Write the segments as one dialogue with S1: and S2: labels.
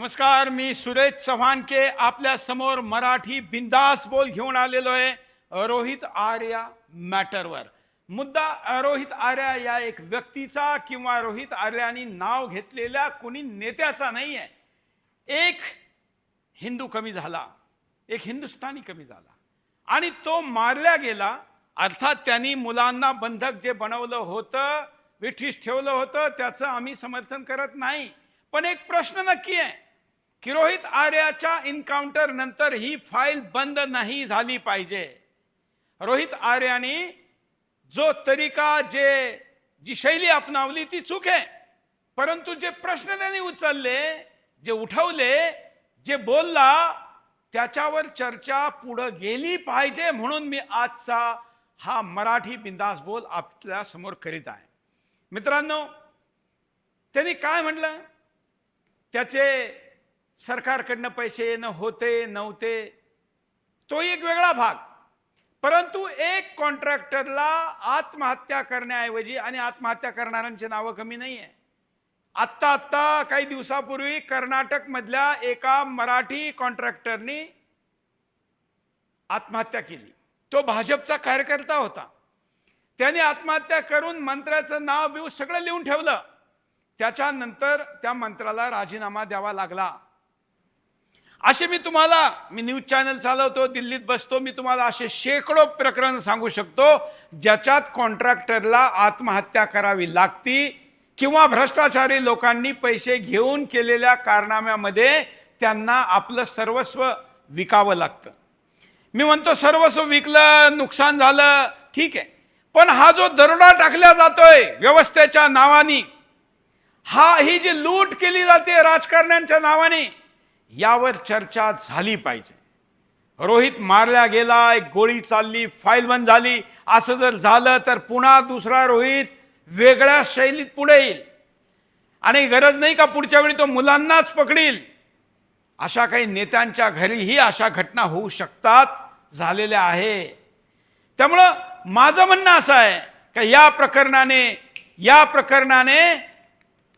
S1: नमस्कार मी सुरेश चव्हाणके आपल्यासमोर मराठी बिंदास बोल घेऊन आलेलो आहे रोहित आर्या मॅटरवर मुद्दा रोहित आर्या या एक व्यक्तीचा किंवा रोहित आर्यानी नाव घेतलेल्या कोणी नेत्याचा नाही आहे एक हिंदू कमी झाला एक हिंदुस्थानी कमी झाला आणि तो मारल्या गेला. अर्थात त्यांनी मुलांना बंधक जे बनवलं होतं विठीस ठेवलं होतं त्याचं आम्ही समर्थन करत नाही. पण एक प्रश्न नक्की आहे की रोहित आर्याच्या इन्काउंटर नंतर ही फाईल बंद नाही झाली पाहिजे. रोहित आर्याने जो तरीका जे जी शैली अपनावली ती चूक आहे. परंतु जे प्रश्न त्यांनी उचलले जे उठवले जे बोलला त्याच्यावर चर्चा पुढं गेली पाहिजे म्हणून मी आजचा हा मराठी बिंदास बोल आपल्यासमोर करीत आहे. मित्रांनो त्यांनी काय म्हटलं? त्याचे सरकारकडनं पैसे येणं होते नव्हते तो एक वेगळा भाग. परंतु एक कॉन्ट्रॅक्टरला आत्महत्या करण्याऐवजी आणि आत्महत्या करणाऱ्यांची नावं कमी नाही आहे आत्ता आत्ता काही दिवसापूर्वी कर्नाटकमधल्या एका मराठी कॉन्ट्रॅक्टरनी आत्महत्या केली. तो भाजपचा कार्यकर्ता होता. त्याने आत्महत्या करून मंत्र्याचं नाव बिव सगळं लिहून ठेवलं. त्याच्यानंतर त्या मंत्र्याला राजीनामा द्यावा लागला. असे मी तुम्हाला मी न्यूज चॅनल चालवतो दिल्लीत बसतो मी तुम्हाला असे शेकडो प्रकरण सांगू शकतो ज्याच्यात कॉन्ट्रॅक्टरला आत्महत्या करावी लागती किंवा भ्रष्टाचारी लोकांनी पैसे घेऊन केलेल्या कारनाम्यामध्ये त्यांना आपलं सर्वस्व विकावं लागतं. मी म्हणतो सर्वस्व विकलं नुकसान झालं ठीक आहे. पण हा जो दरोडा टाकला जातोय व्यवस्थेच्या नावाने हा ही जी लूट केली जाते राजकारण्यांच्या नावाने यावर चर्चा झाली पाहिजे. रोहित मारला गेला एक गोळी चालली फाईल बंद झाली. असं जर झालं तर पुन्हा दुसरा रोहित वेगळ्या शैलीत पुढे येईल. आणि गरज नाही का पुढच्या वेळी तो मुलांनाच पकडील? अशा काही नेत्यांच्या घरीही अशा घटना होऊ शकतात झालेल्या आहे. त्यामुळं माझं म्हणणं असं आहे का या प्रकरणाने या प्रकरणाने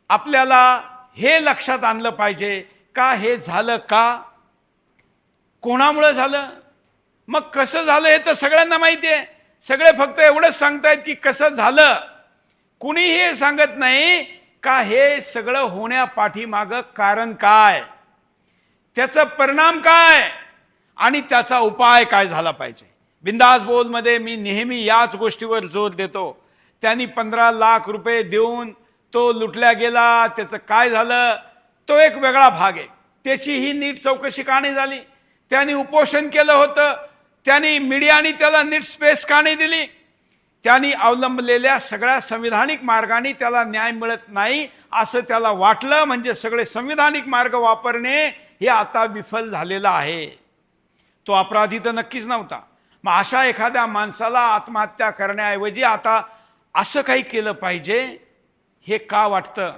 S1: आपल्याला हे लक्षात आणलं पाहिजे का हे झालं का? कोणामुळं झालं? मग कसं झालं हे तर सगळ्यांना माहिती आहे. सगळे फक्त एवढंच सांगतायत की कसं झालं. कुणीही हे सांगत नाही का हे सगळं होण्यापाठीमागं कारण काय? त्याचा परिणाम काय? आणि त्याचा उपाय काय झाला पाहिजे? बिंदास बोलमध्ये मी नेहमी याच गोष्टीवर जोर देतो. त्यांनी पंधरा लाख रुपये देऊन तो लुटल्या गेला. त्याचं काय झालं? तो एक वेगळा भाग आहे. त्याची ही नीट चौकशी का नाही झाली? त्यांनी उपोषण केलं होतं. त्यांनी मीडियाने त्याला नीट स्पेस का नाही दिली? त्यांनी अवलंबलेल्या सगळ्या संविधानिक मार्गाने त्याला न्याय मिळत नाही असं त्याला वाटलं. म्हणजे सगळे संविधानिक मार्ग वापरणे हे आता विफल झालेलं आहे. तो अपराधी तर नक्कीच नव्हता. मग अशा एखाद्या माणसाला आत्महत्या करण्याऐवजी आता असं काही केलं पाहिजे हे का वाटतं?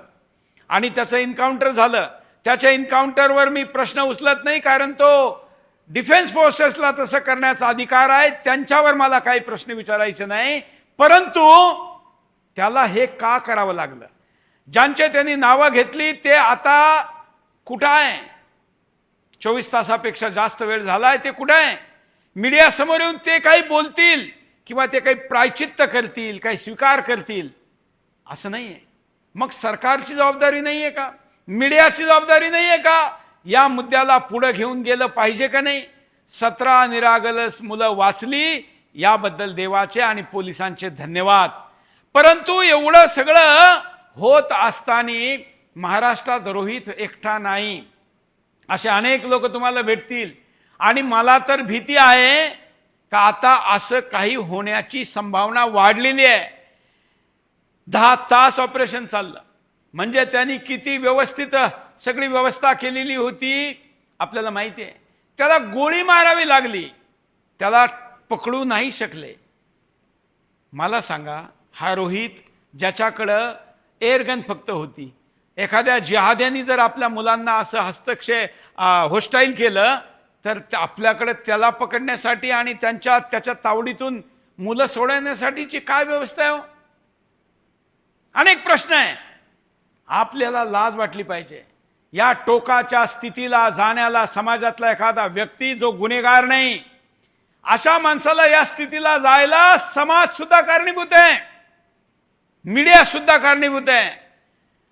S1: आणि त्याचं एन्काउंटर झालं. त्याच्या एन्काउंटरवर मी प्रश्न उचलत नाही कारण तो डिफेन्स फोर्सेसला तसं करण्याचा अधिकार आहे. त्यांच्यावर मला काही प्रश्न विचारायचे नाही. परंतु त्याला हे का करावं लागलं? ज्यांचे त्यांनी नावं घेतली ते आता कुठं आहे? चोवीस तासापेक्षा जास्त वेळ झाला आहे ते कुठं आहे? मीडियासमोर येऊन ते काही बोलतील किंवा ते काही प्रायचित्त करतील काही स्वीकार करतील असं नाही आहे मग सरकारची जबाबदारी नाही आहे का? मीडियाची जबाबदारी नाही आहे का? या मुद्द्याला पुढं घेऊन गेलं पाहिजे का नाही? सतरा निरागलस मुलं वाचली याबद्दल देवाचे आणि पोलिसांचे धन्यवाद. परंतु एवढं सगळं होत असताना महाराष्ट्रात रोहित एकटा नाही. असे अनेक लोक तुम्हाला भेटतील. आणि मला तर भीती आहे का आता असं काही होण्याची संभावना वाढलेली आहे. दहा तास ऑपरेशन चाललं. म्हणजे त्यांनी किती व्यवस्थित सगळी व्यवस्था केलेली होती आपल्याला माहिती आहे त्याला गोळी मारावी लागली. त्याला पकडू नाही शकले. मला सांगा हा रोहित ज्याच्याकडं एअरगन फक्त होती एखाद्या जिहाद्यानी जर आपल्या मुलांना असं हस्तक्षेप होस्टाईल केलं तर त्या- आपल्याकडे त्याला पकडण्यासाठी आणि त्यांच्या त्याच्या तावडीतून मुलं सोडवण्यासाठीची काय व्यवस्था आहे हो? अनेक प्रश्न आहे. आपल्याला लाज वाटली पाहिजे. या टोकाच्या स्थितीला जाण्याला समाजातला एखादा व्यक्ती जो गुन्हेगार नाही अशा माणसाला या स्थितीला जायला समाज सुद्धा कारणीभूत आहे. मीडिया सुद्धा कारणीभूत आहे.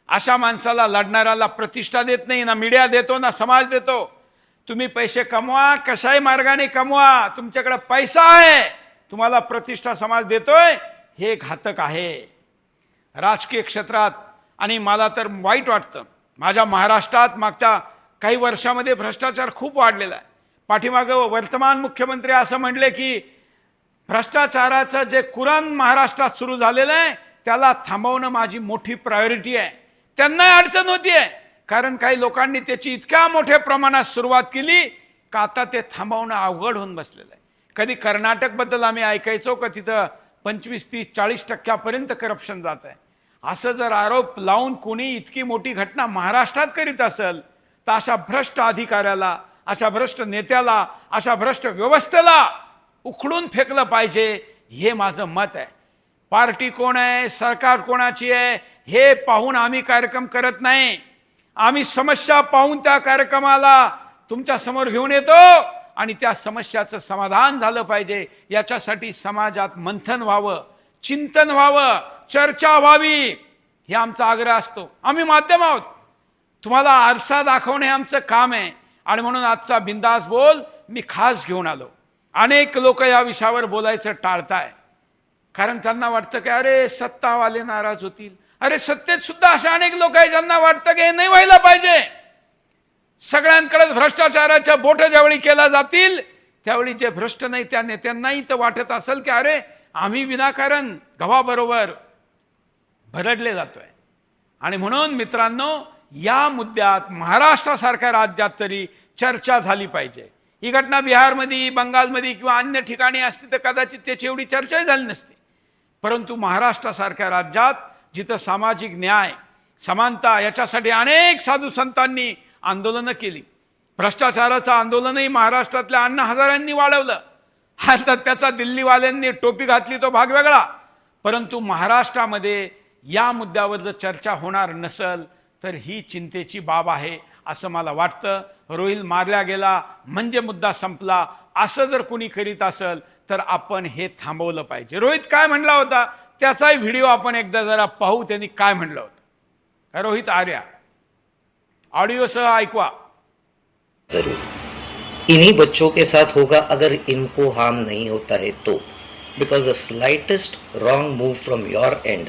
S1: अशा माणसाला लढणाऱ्याला प्रतिष्ठा देत नाही ना मीडिया देतो ना समाज देतो. तुम्ही पैसे कमवा कशाही मार्गाने कमवा तुमच्याकडे पैसा आहे. तुम्हाला प्रतिष्ठा समाज देतोय हे घातक आहे. राजकीय क्षेत्रात आणि मला तर वाईट वाटतं. माझ्या महाराष्ट्रात मागच्या काही वर्षामध्ये भ्रष्टाचार खूप वाढलेला आहे. पाठीमागं वर्तमान मुख्यमंत्री असं म्हणले की भ्रष्टाचाराचं जे कुराण महाराष्ट्रात सुरू झालेलं आहे त्याला थांबवणं माझी मोठी प्रायोरिटी आहे. त्यांना अडचण होती आहे. कारण काही लोकांनी त्याची इतक्या मोठ्या प्रमाणात सुरुवात केली का आता ते थांबवणं अवघड होऊन बसलेलं आहे. कधी कर्नाटकबद्दल आम्ही ऐकायचो का तिथं पंचवीस तीस चाळीस टक्क्यापर्यंत करप्शन जात आहे. असं जर आरोप लावून कोणी इतकी मोठी घटना महाराष्ट्रात करीत असेल तर अशा भ्रष्ट अधिकाऱ्याला अशा भ्रष्ट नेत्याला अशा भ्रष्ट व्यवस्थेला उखडून फेकलं पाहिजे हे माझं मत आहे. पार्टी कोण आहे सरकार कोणाची आहे हे पाहून आम्ही कार्यक्रम करत नाही. आम्ही समस्या पाहून त्या कार्यक्रमाला तुमच्यासमोर घेऊन येतो आणि त्या समस्याचं समाधान झालं पाहिजे. याच्यासाठी समाजात मंथन व्हावं चिंतन व्हावं चर्चा व्हावी हे आमचा आग्रह असतो. आम्ही माध्यम आहोत. तुम्हाला आरसा दाखवणे आमचं काम आहे. आणि म्हणून आजचा बिंदास बोल मी खास घेऊन आलो. अनेक लोक या विषयावर बोलायचं टाळताय. कारण त्यांना वाटतं की अरे सत्तावाले नाराज होतील. अरे सत्तेत सुद्धा असे अनेक लोक आहे ज्यांना वाटतं की हे नाही व्हायला पाहिजे. सगळ्यांकडेच भ्रष्टाचाराच्या बोट ज्यावेळी केल्या जातील त्यावेळी जे भ्रष्ट नाही त्या नेत्यांनाही तर वाटत असेल की अरे आम्ही विनाकारण गव्हाबरोबर भरडले जातो आहे आणि म्हणून मित्रांनो या मुद्द्यात महाराष्ट्रासारख्या राज्यात तरी चर्चा झाली पाहिजे. ही घटना बिहारमध्ये बंगालमध्ये किंवा अन्य ठिकाणी असती तर कदाचित त्याची एवढी चर्चाही झाली नसती. परंतु महाराष्ट्रासारख्या राज्यात जिथं सामाजिक न्याय समानता याच्यासाठी अनेक साधू संतांनी आंदोलनं केली. भ्रष्टाचाराचं आंदोलनही महाराष्ट्रातल्या अण्णा हजारांनी वाढवलं. आता त्याचा दिल्लीवाल्यांनी टोपी घातली तो भाग वेगळा. परंतु महाराष्ट्रामध्ये या मुद्द्यावर जर चर्चा होणार नसल तर ही चिंतेची बाब आहे असं मला वाटतं. रोहिल मारला गेला म्हणजे मुद्दा संपला. असं जर कुणी करीत असेल तर आपण हे थांबवलं पाहिजे. रोहित काय म्हणला होता? त्याचाही व्हिडिओ आपण एकदा जरा पाहू त्यांनी काय म्हणलं होतं. रोहित आर्या? ऑडिओसह ऐकवा.
S2: जरूर. इन्हीं बच्चों के साथ होगा अगर इनको हार्म नहीं होता है तो. Because the slightest wrong move from your end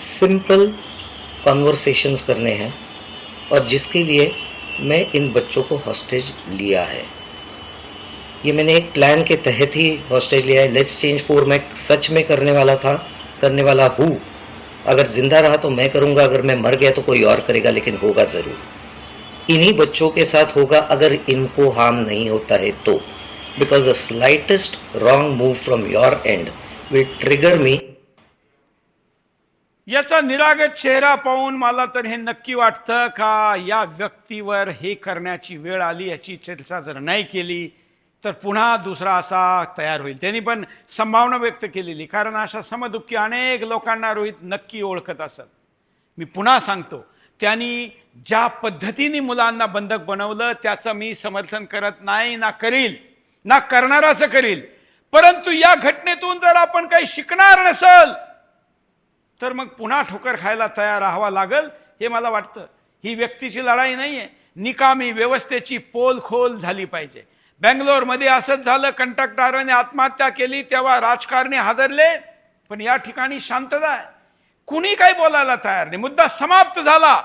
S2: simple conversations करने हैं और जिसके लिए मैं इन बच्चों को हॉस्टेज लिया है। ये मैंने एक प्लान के तहत ही हॉस्टेज लिया है। लेट्स चेंज फोर मैं सच में करने वाला था, करने वाला हूँ। अगर ज़िंदा रहा तो मैं करूँगा, अगर मैं मर गया तो कोई और करेगा, लेकिन होगा ज़रूर। इन्हीं बच्चों के साथ होगा, अगर इनको हार्म नहीं होता है तो। Because the slightest wrong move from your end will trigger me
S1: याचा निरागत चेहरा पाहून मला तर हे नक्की वाटतं का या व्यक्तीवर हे करण्याची वेळ आली याची चर्चा जर नाही केली तर पुन्हा दुसरा असा तयार होईल. त्यांनी पण संभावना व्यक्त केलेली कारण अशा समदुःखी अनेक लोकांना रोहित नक्की ओळखत असत मी पुन्हा सांगतो त्यांनी ज्या पद्धतीने मुलांना बंधक बनवलं त्याचं मी समर्थन करत नाही ना करील ना करणाराचं करील. परंतु या घटनेतून जर आपण काही शिकणार नसल तर मग पुन्हा ठोकर खायला तयार राहावा लागल हे मला वाटतं. ही व्यक्तीची लढाई नाही आहे निकामी व्यवस्थेची पोलखोल झाली पाहिजे. बँगलोरमध्ये असंच झालं कंट्रक्टराने आत्महत्या केली तेव्हा राजकारणी हादरले पण या ठिकाणी शांतता आहे. कुणी काही बोलायला तयार नाही. मुद्दा समाप्त झाला.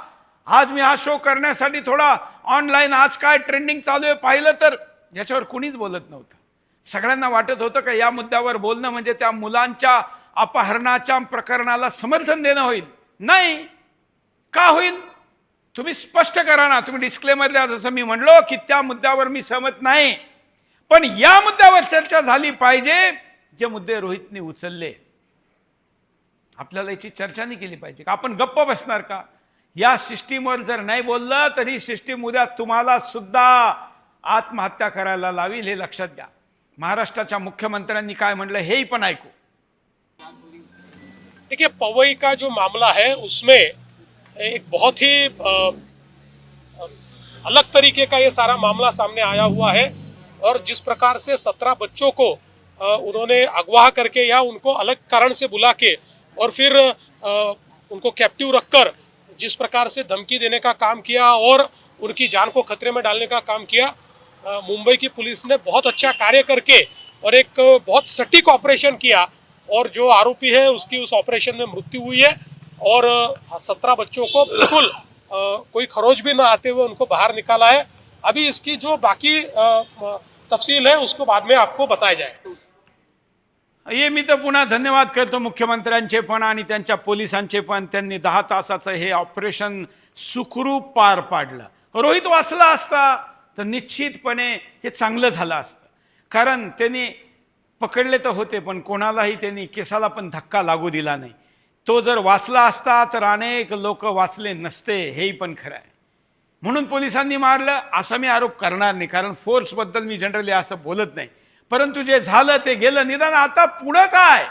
S1: आज मी हा शो करण्यासाठी थोडा ऑनलाईन आज काय ट्रेंडिंग चालू आहे पाहिलं तर याच्यावर कुणीच बोलत नव्हतं. सगळ्यांना वाटत होतं का या मुद्द्यावर बोलणं म्हणजे त्या मुलांच्या अपहरणाच्या प्रकरणाला समर्थन देणं होईल. नाही. का होईल? तुम्ही स्पष्ट करा ना. तुम्ही डिस्क्लेमर द्या जसं मी म्हणलो की त्या मुद्द्यावर मी सहमत नाही. पण या मुद्द्यावर चर्चा झाली पाहिजे. जे मुद्दे रोहितने उचलले. आपल्याला याची चर्चा नाही केली पाहिजे. का आपण गप्प बसणार का? या सिस्टीमवर जर नाही बोललं तर ही सिस्टीम उद्या तुम्हाला सुद्धा आत्महत्या करायला लावील हे लक्षात घ्या. महाराष्ट्राच्या मुख्यमंत्र्यांनी काय म्हणलं हेही पण ऐकू.
S3: देखिए, पवई का जो मामला है, उसमें एक बहुत ही अलग तरीके का ये सारा मामला सामने आया हुआ है और जिस प्रकार से सत्रह बच्चों को उन्होंने अगवा करके या उनको अलग कारण से बुला के और फिर उनको कैप्टिव रखकर जिस प्रकार से धमकी देने का काम किया और उनकी जान को खतरे में डालने का काम किया मुंबई की पुलिस ने बहुत अच्छा कार्य करके और एक बहुत सटीक ऑपरेशन किया और जो आरोपी है उसकी उस ऑपरेशन में मृत्यु हुई है और सत्रह बच्चों को बिल्कुल कोई खरोच भी ना आते हुए उनको बाहर निकाला है। अभी इसकी जो बाकी तफसील है उसको बाद में आपको बताया जाए।
S1: हे मी तर पुन्हा धन्यवाद करतो मुख्यमंत्र्यांचे पण आणि त्यांच्या पोलिसांचे पण. त्यांनी दहा तासाचं हे ऑपरेशन सुखरूप पार पाडलं. रोहित वाचला असता तर निश्चितपणे हे चांगलं झालं असतं. कारण त्यांनी पकडले तर होते पण कोणालाही त्यांनी केसाला पण धक्का लागू दिला नाही. तो जर वाचला असता तर अनेक लोक वाचले नसते हेही पण खरं आहे. म्हणून पोलिसांनी मारलं असा मी आरोप करणार नाही कारण फोर्सबद्दल मी जनरली असं बोलत नाही. परंतु जे झालं ते गेलं निदान आता पुढं काय?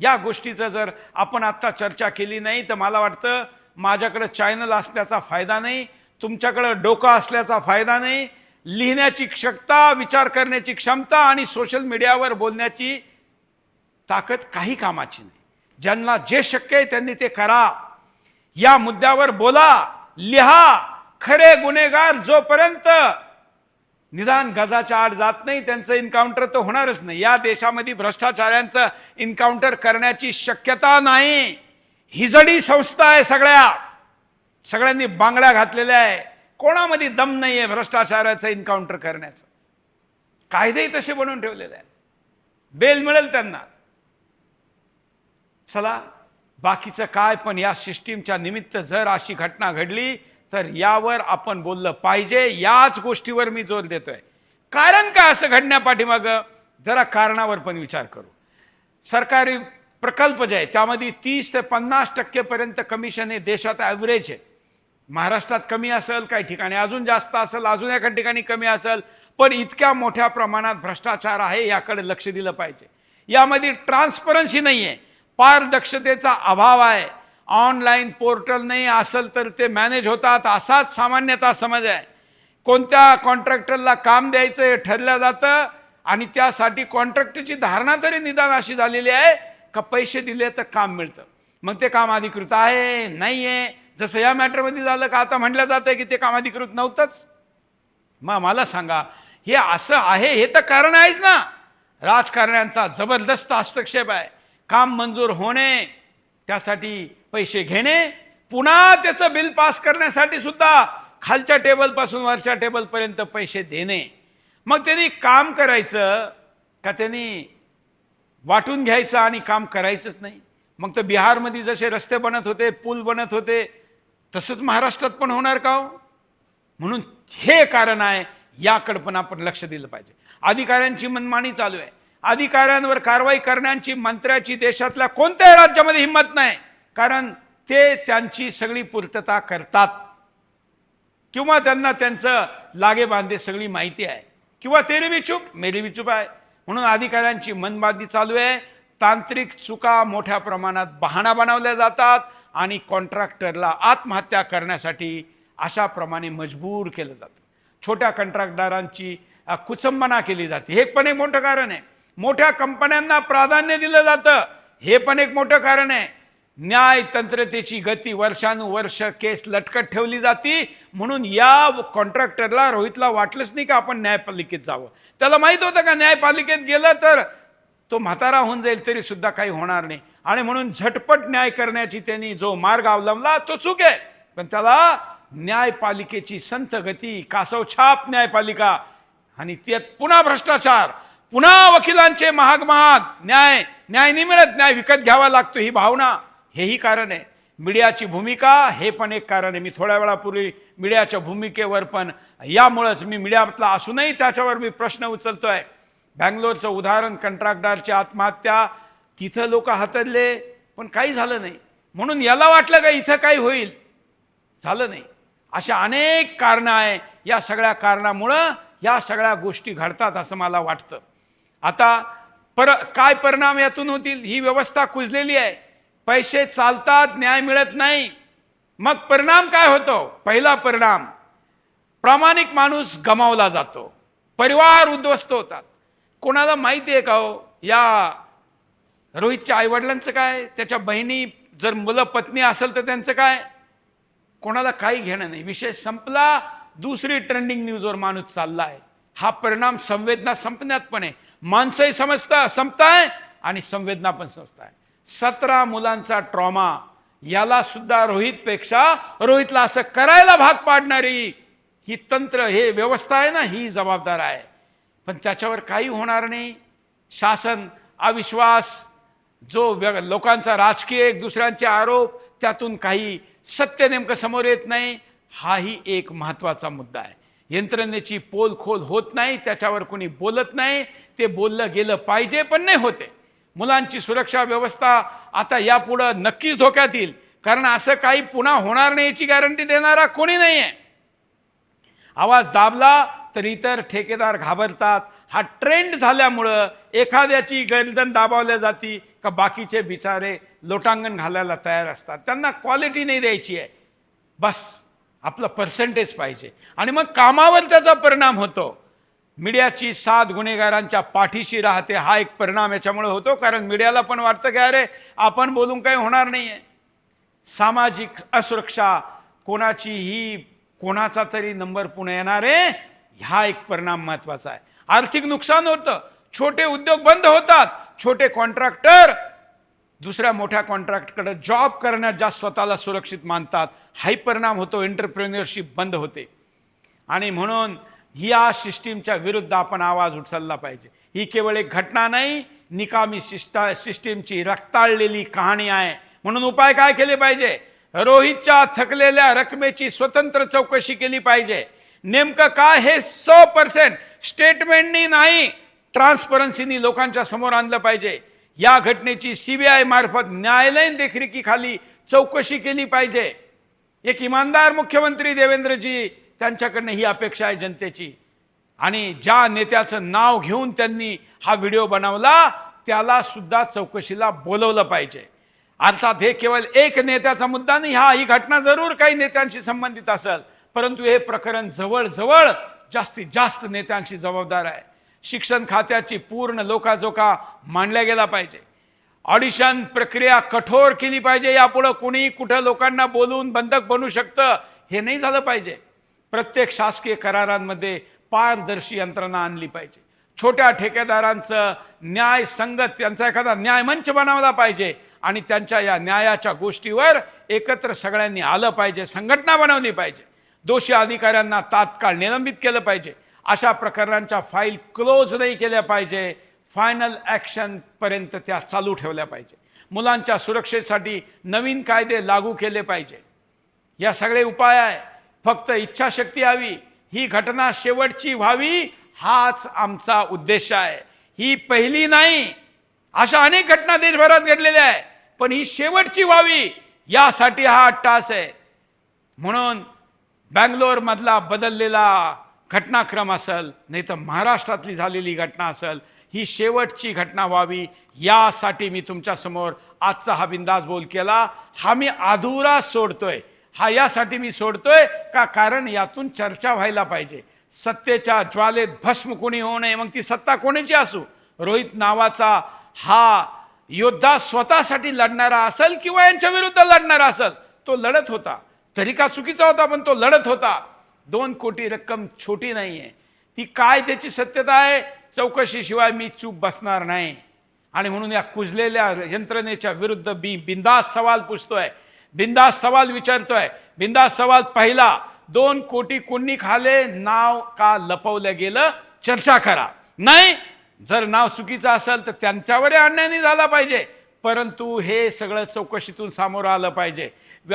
S1: या गोष्टीचं जर आपण आत्ता चर्चा केली नाही तर मला वाटतं माझ्याकडं चॅनल असल्याचा फायदा नाही तुमच्याकडं डोकं असल्याचा फायदा नाही लिहिण्याची क्षमता विचार करण्याची क्षमता आणि सोशल मीडियावर बोलण्याची ताकद काही कामाची नाही. ज्यांना जे शक्य आहे त्यांनी ते करा. या मुद्द्यावर बोला लिहा. खरे गुन्हेगार जोपर्यंत निदान गजाच्या आड जात नाही त्यांचं इन्काउंटर तर होणारच नाही. या देशामध्ये भ्रष्टाचाऱ्यांचं इन्काउंटर करण्याची शक्यता नाही. हिजडी संस्था आहे सगळ्या. सगळ्यांनी बांगड्या घातलेल्या आहे. कोणामध्ये दम नाही आहे भ्रष्टाचाराचं इन्काउंटर करण्याचं? कायदेही तसे बनवून ठेवलेले आहेत. बेल मिळेल त्यांना. चला बाकीचं काय पण या सिस्टीमच्या निमित्त जर अशी घटना घडली तर यावर आपण बोललं पाहिजे. याच गोष्टीवर मी जोर देतोय. कारण काय असं घडण्यापाठीमागं? जरा कारणावर पण विचार करू. सरकारी प्रकल्प जे आहे त्यामध्ये तीस ते पन्नास टक्केपर्यंत कमिशन हे देशात ॲव्हरेज आहे. महाराष्ट्रात कमी असेल काही ठिकाणी अजून जास्त असेल अजून एका ठिकाणी कमी असेल पण इतक्या मोठ्या प्रमाणात भ्रष्टाचार आहे याकडे लक्ष दिलं पाहिजे. यामध्ये ट्रान्सपरन्सी नाही आहे पारदक्षतेचा अभाव आहे. ऑनलाईन पोर्टल नाही असेल तर ते मॅनेज होतात असाच सामान्यतः समज आहे. कोणत्या कॉन्ट्रॅक्टरला काम द्यायचं हे ठरलं जातं आणि त्यासाठी कॉन्ट्रॅक्टरची धारणा तरी निदान अशी झालेली आहे का पैसे दिले तर काम मिळतं. मग ते काम अधिकृत आहे नाही आहे जसं या मॅटरमध्ये झालं का आता म्हटलं जातं की ते काम अधिकृत नव्हतंच. मग मला सांगा हे असं आहे हे तर कारण आहेच ना. राजकारण्यांचा जबरदस्त हस्तक्षेप आहे. काम मंजूर होणे त्यासाठी पैसे घेणे पुन्हा त्याचं बिल पास करण्यासाठी सुद्धा खालच्या टेबलपासून वरच्या टेबलपर्यंत पैसे देणे. मग त्यांनी काम करायचं का त्यांनी वाटून घ्यायचं आणि काम करायचंच नाही? मग तर बिहारमध्ये जसे रस्ते बनत होते पूल बनत होते तसंच महाराष्ट्रात पण होणार का हो? म्हणून हे कारण आहे याकडे पण आपण लक्ष दिलं पाहिजे. अधिकाऱ्यांची मनमानी चालू आहे. अधिकाऱ्यांवर कारवाई करण्याची मंत्र्याची देशातल्या कोणत्याही राज्यामध्ये हिंमत नाही. कारण ते त्यांची सगळी पूर्तता करतात. किंवा त्यांना त्यांचं लागे बांधे सगळी माहिती आहे. किंवा तेरे बी चूप मेरी बी चूप आहे. म्हणून अधिकाऱ्यांची मनबांधी चालू आहे. तांत्रिक चुका मोठ्या प्रमाणात बहाणा बनवल्या जातात. आणि कॉन्ट्रॅक्टरला आत्महत्या करण्यासाठी अशाप्रमाणे मजबूर केलं जातं. छोट्या कंत्राटदारांची कुचंबना केली जाते. हे पण एक मोठं कारण आहे. मोठ्या कंपन्यांना प्राधान्य दिलं जातं. हे पण एक मोठं कारण आहे. न्यायतंत्रतेची गती वर्षानुवर्ष केस लटकत ठेवली जाती. म्हणून या कॉन्ट्रॅक्टरला रोहितला वाटलंच नाही का आपण न्यायपालिकेत जावं. त्याला माहीत होतं का न्यायपालिकेत गेलं तर तो म्हातारा होऊन जाईल तरी सुद्धा काही होणार नाही. आणि म्हणून झटपट न्याय करण्याची त्यांनी जो मार्ग अवलंबला तो चूक आहे. पण त्याला न्यायपालिकेची संत गती कासवछाप न्यायपालिका आणि त्यात पुन्हा भ्रष्टाचार पुन्हा वकिलांचे महाग महाग न्याय न्याय नाही मिळत न्याय विकत घ्यावा लागतो ही भावना. हेही कारण आहे. मीडियाची भूमिका हे पण एक कारण आहे. मी थोड्या वेळापूर्वी मीडियाच्या भूमिकेवर पण यामुळंच मी मीडियातला असूनही त्याच्यावर मी प्रश्न उचलतो आहे बँगलोरचं उदाहरण कंत्राटदारची आत्महत्या तिथं लोक हातरले पण काही झालं नाही. म्हणून याला वाटलं का इथं काही होईल? झालं नाही. अशा अनेक कारणं आहे. या सगळ्या कारणामुळं या सगळ्या गोष्टी घडतात असं मला वाटतं. आता पर काय परिणाम यातून होतील? ही व्यवस्था कुजलेली आहे. पैसे चालतात न्याय मिळत नाही. मग परिणाम काय होतो? पहिला परिणाम प्रामाणिक माणूस गमावला जातो. परिवार उद्ध्वस्त होतात. कोणाला माहिती आहे का हो? या रोहितच्या आईवडिलांचं काय? त्याच्या बहिणी जर मुलं पत्नी असेल तर त्यांचं काय? कोणाला काही घेणं नाही. विषय संपला. दुसरी ट्रेंडिंग न्यूजवर माणूस चालला आहे हा परिणाम संवेदना संपण्यात पण आहे. माणसंही समजता संपताय आणि संवेदना पण संपताय. सतरा मुलांचा ट्रॉमा याला सुद्धा रोहितपेक्षा रोहितला असं करायला भाग पाडणारी ही तंत्र हे व्यवस्था आहे ना ही जबाबदार आहे. पण त्याच्यावर काही होणार नाही. शासन अविश्वास जो व्य- लोकांचा राजकीय एक दुसऱ्यांचे आरोप त्यातून काही सत्य नेमकं समोर येत नाही हाही एक महत्त्वाचा मुद्दा आहे. यंत्रणेची पोलखोल होत नाही त्याच्यावर कोणी बोलत नाही ते बोललं गेलं पाहिजे पण नाही होते. मुलांची सुरक्षा व्यवस्था आता यापुढं नक्कीच धोक्यात येईल. कारण असं काही पुन्हा होणार नाही याची गॅरंटी देणारा कोणी नाही आहे आवाज दाबला तर इतर ठेकेदार घाबरतात. हा ट्रेंड झाल्यामुळं एखाद्याची गर्दन दाबावल्या जाती का बाकीचे बिचारे लोटांगण घालायला तयार असतात. त्यांना क्वालिटी नाही द्यायची आहे. बस आपलं पर्सेंटेज पाहिजे. आणि मग कामावर त्याचा परिणाम होतो. मीडियाची साथ गुन्हेगारांच्या पाठीशी राहते हा एक परिणाम याच्यामुळे होतो. कारण मीडियाला पण वाटतं की अरे आपण बोलून काही होणार नाही आहे सामाजिक असुरक्षा कोणाची ही कोणाचा तरी नंबर पुणे येणार आहे. हा एक परिणाम महत्त्वाचा आहे. आर्थिक नुकसान होतं. छोटे उद्योग बंद होतात. छोटे कॉन्ट्रॅक्टर दुसऱ्या मोठ्या कॉन्ट्रॅक्टकडे जॉब करण्यात जास्त स्वतःला सुरक्षित मानतात हाही परिणाम होतो. एंटरप्रेन्युअरशिप बंद होते. आणि म्हणून या सिस्टीमच्या विरुद्ध आपण आवाज उचलला पाहिजे. ही केवळ एक घटना नाही निकामी सिस्टा सिस्टीमची रक्ताळलेली कहाणी आहे. म्हणून उपाय काय केले पाहिजे? रोहितच्या थकलेल्या रकमेची स्वतंत्र चौकशी केली पाहिजे. नेमकं काय हे सौ पर्सेंट? स्टेटमेंटनी नाही ट्रान्सपरन्सीनी लोकांच्या समोर आणलं पाहिजे. या घटनेची सीबीआय मार्फत न्यायालयीन देखरेखीखाली चौकशी केली पाहिजे. एक इमानदार मुख्यमंत्री देवेंद्रजी त्यांच्याकडनं ही अपेक्षा आहे जनतेची. आणि ज्या नेत्याचं नाव घेऊन त्यांनी हा व्हिडिओ बनवला त्याला सुद्धा चौकशीला बोलवलं पाहिजे. अर्थात हे केवळ एक नेत्याचा मुद्दा नाही हा ही घटना जरूर काही नेत्यांशी संबंधित असेल. परंतु हे प्रकरण जवळजवळ जास्तीत जास्त नेत्यांशी जबाबदार आहे. शिक्षण खात्याची पूर्ण लोकाजोका मांडल्या गेला पाहिजे. ऑडिशन प्रक्रिया कठोर केली पाहिजे यापुढं कोणी कुठं लोकांना बोलून बंधक बनू शकतं हे नाही झालं पाहिजे. प्रत्येक शासकीय करारांमध्ये पारदर्शी यंत्रणा आणली पाहिजे. छोट्या ठेकेदारांचं न्याय संगत त्यांचा एखादा न्यायमंच बनवला पाहिजे आणि त्यांच्या या न्यायाच्या गोष्टीवर एकत्र सगळ्यांनी आलं पाहिजे संघटना बनवली पाहिजे. दोषी अधिकाऱ्यांना तात्काळ निलंबित केलं पाहिजे. अशा प्रकरणांच्या फाईल क्लोज नाही केल्या पाहिजे. फायनल ॲक्शनपर्यंत त्या चालू ठेवल्या पाहिजे. मुलांच्या सुरक्षेसाठी नवीन कायदे लागू केले पाहिजे. या सगळे उपाय आहे. फक्त इच्छाशक्ती हवी ही घटना शेवटची व्हावी हाच आमचा उद्देश आहे. ही पहिली नाही. अशा अनेक घटना देशभरात घडलेल्या आहे. पण ही शेवटची व्हावी यासाठी हा अट्टास आहे. म्हणून बँगलोर मधला बदललेला घटनाक्रम असेल नाही तर महाराष्ट्रातली झालेली घटना असेल ही शेवटची घटना व्हावी यासाठी मी तुमच्यासमोर आजचा हा बिंदास बोल केला. हा मी अधुरा सोडतोय. हा यासाठी मी सोडतोय का? कारण यातून चर्चा व्हायला पाहिजे. सत्तेच्या ज्वालेत भस्म कोणी होऊ नये मग ती सत्ता कोणीची असू? रोहित नावाचा हा योद्धा स्वतःसाठी लढणारा असेल किंवा यांच्या विरुद्ध लढणारा असेल? तो लढत होता. तरी का चुकीचा होता पण तो लढत होता. दोन कोटी रक्कम छोटी नाही आहे ती काय त्याची सत्यता आहे? चौकशीशिवाय मी चूप बसणार नाही. आणि म्हणून या कुजलेल्या यंत्रणेच्या विरुद्ध मी बिंदास सवाल पुसतोय. बिंदास सवाल विचारतोय. बिंदास सवाल पहिला. दोन कोटी कोणी खाले? नाव का लपवलं गेलं? चर्चा करा. नाही? जर नाव चुकीचं असेल तर त्यांच्यावरही अन्याय नाही झाला पाहिजे. परंतु हे सगळं चौकशीतून सामोरं आलं पाहिजे.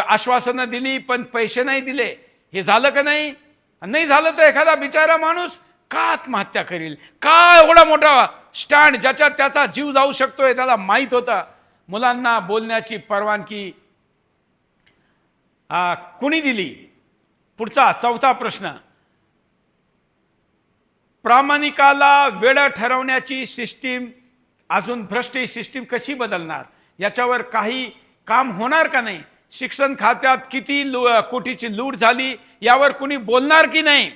S1: आश्वासनं दिली पण पैसे नाही दिले. हे झालं का नाही? नाही झालं तर एखादा बिचारा माणूस का आत्महत्या करील? का एवढा मोठा स्टँड ज्याच्यात त्याचा जीव जाऊ शकतोय त्याला माहीत होता? मुलांना बोलण्याची परवानगी कुणी दिली? पुढचा चौथा प्रश्न. प्रामाणिकाला वेळ ठरवण्याची सिस्टीम अजून भ्रष्ट ही सिस्टीम कशी बदलणार? याच्यावर काही काम होणार का नाही? शिक्षण खात्यात किती लू कोटीची लूट झाली यावर कुणी बोलणार की नाही?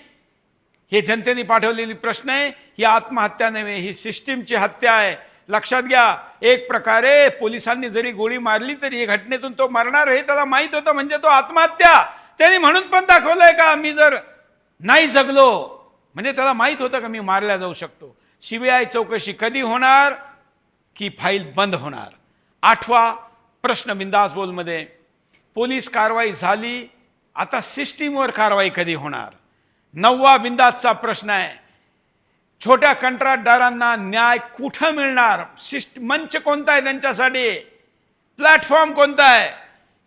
S1: हे जनतेने पाठवलेली प्रश्न आहे. ही आत्महत्या नव्हे ही सिस्टीमची हत्या आहे. लक्षात घ्या एक प्रकारे पोलिसांनी जरी गोळी मारली तरी या घटनेतून तो मरणार हे त्याला माहीत होतं म्हणजे तो आत्महत्या. त्यांनी म्हणून पण दाखवलंय का मी जर नाही जगलो म्हणजे त्याला माहीत होतं का मी मारल्या जाऊ शकतो? सीबीआय चौकशी कधी होणार? की फाईल बंद होणार. आठवा प्रश्न बिंदास बोलमध्ये पोलीस कारवाई झाली आता सिस्टीमवर कारवाई कधी होणार? नववा बिंदासचा प्रश्न आहे छोट्या कंत्राटदारांना न्याय कुठं मिळणार? सिस्ट मंच कोणता आहे त्यांच्यासाठी? प्लॅटफॉर्म कोणता आहे?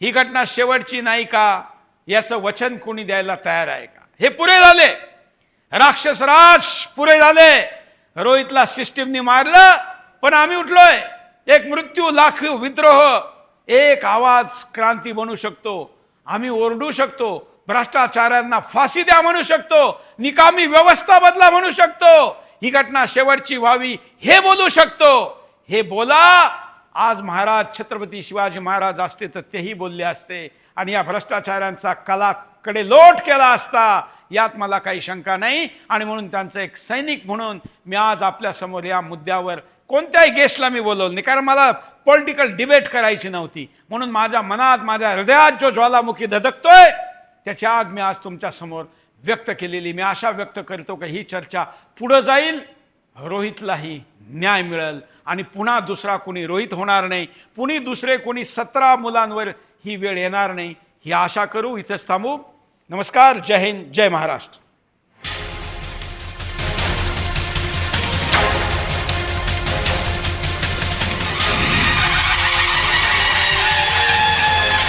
S1: ही घटना शेवटची नाही का? याचं वचन कोणी द्यायला तयार आहे का? हे पुरे झाले. राक्षस राज पुरे झाले. रोहितला सिस्टीमनी मारलं पण आम्ही उठलोय. एक मृत्यू लाख विद्रोह एक आवाज क्रांती बनू शकतो. आम्ही ओरडू शकतो. भ्रष्टाचारांना फाशी द्या म्हणू शकतो. निकामी व्यवस्था बदला म्हणू शकतो. ही घटना शेवटची व्हावी हे बोलू शकतो. हे बोला. आज महाराज छत्रपती शिवाजी महाराज असते तर तेही बोलले असते. आणि या भ्रष्टाचारांचा कलाकडे लोट केला असता यात मला काही शंका नाही. आणि म्हणून त्यांचं एक सैनिक म्हणून मी आज आपल्यासमोर या मुद्द्यावर कोणत्याही गेस्टला मी बोलवलं नाही कारण मला पॉलिटिकल डिबेट करायची नव्हती. म्हणून माझ्या मनात माझ्या हृदयात जो ज्वालामुखी धधकतोय त्याची आग मी आज तुमच्यासमोर व्यक्त केलेली. मी आशा व्यक्त करतो की ही चर्चा पुढं जाईल. रोहितलाही न्याय मिळेल. आणि पुन्हा दुसरा कोणी रोहित होणार नाही. पुणे दुसरे कोणी सतरा मुलांवर ही वेळ येणार नाही. ही आशा करू इथंच थांबू. नमस्कार जय हिंद जय महाराष्ट्र.